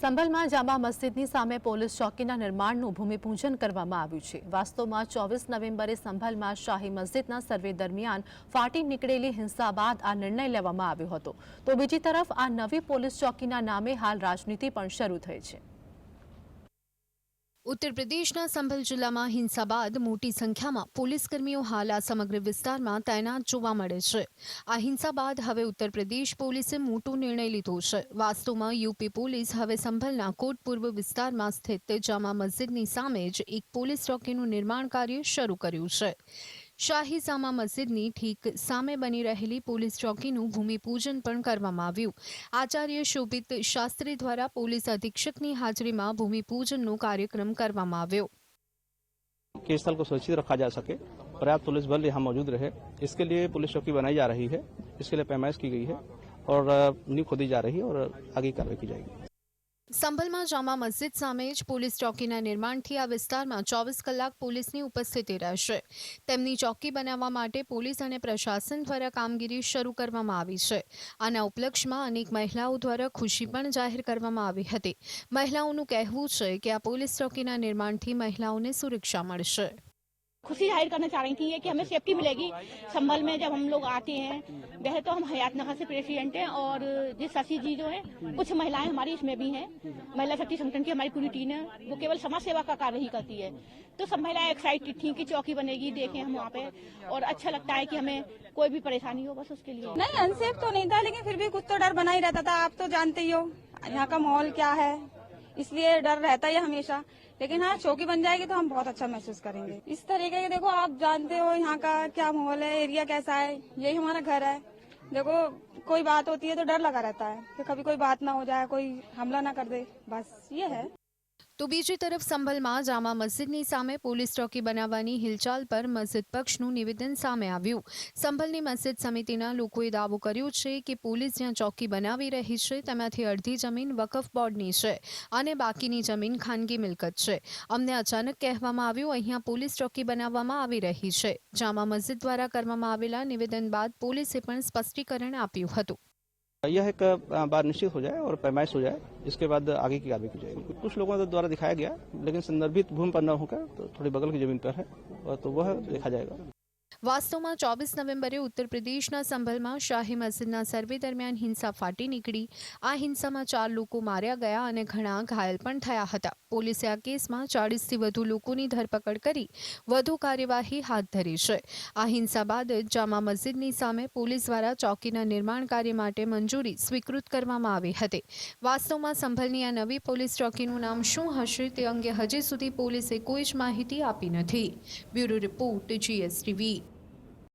સંભલમાં જામા મસ્જિદની સામે પોલીસ ચોકીના નિર્માણનું ભૂમિપૂજન કરવામાં આવ્યું છે. વાસ્તવમાં ચોવીસ નવેમ્બરે સંભલમાં શાહી મસ્જિદના સર્વે દરમિયાન ફાટી નીકળેલી હિંસા બાદ આ નિર્ણય લેવામાં આવ્યો હતો. તો બીજી તરફ આ નવી પોલીસ ચોકીના નામે હાલ રાજનીતિ પણ શરૂ થઈ છે. ઉત્તર પ્રદેશના સંભલ જિલ્લામાં હિંસા બાદ મોટી સંખ્યામાં પોલીસકર્મીઓ હાલ આ સમગ્ર વિસ્તારમાં તૈનાત જોવા મળે છે. આ હિંસા બાદ હવે ઉત્તર પ્રદેશ પોલીસે મોટો નિર્ણય લીધો છે. વાસ્તવમાં યુપી પોલીસ હવે સંભલના કોટ પૂર્વ વિસ્તારમાં સ્થિત જામા મસ્જિદની સામે જ એક પોલીસ ચોકીનું નિર્માણ કાર્ય શરૂ કર્યું છે. શાહી જામા મસ્જિદની ઠીક સામે બની રહેલી પોલીસ ચોકીનું ભૂમિપૂજન પણ કરવામાં આવ્યું આચાર્ય શોભિત શાસ્ત્રી દ્વારા પોલીસ અધિક્ષકની હાજરીમાં ભૂમિપૂજનનો કાર્યક્રમ કરવામાં આવ્યો कि स्थल को सुरक्षित रखा जा सके पर्याप्त पुलिस बल यहाँ मौजूद रहे इसके लिए पुलिस चौकी बनाई जा रही है इसके लिए पैमाइश की गई है और अ, नींव खोदी जा रही है और आगे कार्रवाई की जाएगी સંભલમાં જામા મસ્જિદ સામે જ પોલીસ ચોકીના નિર્માણથી આ વિસ્તારમાં ચોવીસ કલાક પોલીસની ઉપસ્થિતિ રહેશે. તેમની ચોકી બનાવવા માટે પોલીસ અને પ્રશાસન દ્વારા કામગીરી શરૂ કરવામાં આવી છે. આના ઉપલક્ષમાં અનેક મહિલાઓ દ્વારા ખુશી પણ જાહેર કરવામાં આવી હતી. મહિલાઓનું કહેવું છે કે આ પોલીસ ચોકીના નિર્માણથી મહિલાઓને સુરક્ષા મળશે. खुशी ज़ाहिर करना चाह रही थी ये कि हमें सेफ्टी मिलेगी। संभल में जब हम लोग आते हैं, वह तो हम हयात नगर से प्रेसिडेंट हैं और जिस शशि जी जो है, कुछ महिलाएँ हमारी इसमें भी हैं। महिला शक्ति संगठन की हमारी पूरी टीम है। वो केवल समाज सेवा का कार्य ही करती है। तो सब महिलाएँ एक्साइटेड थी कि चौकी बनेगी, देखें हम वहाँ पे। और अच्छा लगता है कि हमें कोई भी परेशानी हो, बस उसके लिए। नहीं अनसेफ तो नहीं था, लेकिन फिर भी कुछ तो डर बना ही रहता था। आप तो जानते ही हो, यहाँ का माहौल क्या है? इसलिए डर रहता है हमेशा। लेकिन हाँ चौकी बन जाएगी तो हम बहुत अच्छा महसूस करेंगे। इस तरीके के देखो, आप जानते हो यहाँ का क्या माहौल है एरिया कैसा है, यही हमारा घर है। देखो, कोई बात होती है तो डर लगा रहता है कि कभी कोई बात ना हो जाए, कोई हमला ना कर दे। बस ये है। તો બીજી તરફ સંભલમાં જામા મસ્જિદની સામે પોલીસ ચોકી બનાવવાની હિલચાલ પર મસ્જિદ પક્ષનું નિવેદન સામે આવ્યું. સંભલની મસ્જિદ સમિતિના લોકોએ દાવો કર્યો છે કે પોલીસ જ્યાં ચોકી બનાવી રહી છે, તેમાંથી અડધી જમીન વકફ બોર્ડની છે અને બાકીની જમીન ખાનગી મિલકત છે. અમને અચાનક કહેવામાં આવ્યું, અહીંયા પોલીસ ચોકી બનાવવામાં આવી રહી છે. જામા મસ્જિદ દ્વારા કરવામાં આવેલા નિવેદન બાદ પોલીસે પણ સ્પષ્ટીકરણ આપ્યું હતું. यह एक बार निश्चित हो जाए और पैमाइश हो जाए, इसके बाद आगे की कार्रवाई की जाएगी। कुछ लोगों द्वारा दिखाया गया, लेकिन संदर्भित भूमि पर न होकर तो थोड़ी बगल की ज़मीन पर है तो वह देखा जाएगा। વાસ્તવમાં ચોવીસ નવેમ્બરે ઉત્તર પ્રદેશના સંભલમાં શાહી મસ્જિદના સર્વે દરમિયાન હિંસા ફાટી નીકળી. આ હિંસામાં ચાર લોકો માર્યા ગયા અને ઘણા ઘાયલ પણ થયા હતા. પોલીસે આ કેસમાં ચાળીસથી વધુ લોકોની ધરપકડ કરી, વધુ કાર્યવાહી હાથ ધરી છે. આ હિંસા બાદ જામા મસ્જિદની સામે પોલીસ દ્વારા ચોકીના નિર્માણ કાર્ય માટે મંજૂરી સ્વીકૃત કરવામાં આવી હતી. વાસ્તવમાં સંભલની આ નવી પોલીસ ચોકીનું નામ શું હશે તે અંગે હજી સુધી પોલીસે કોઈ જ માહિતી આપી નથી. Bureau report GSTV.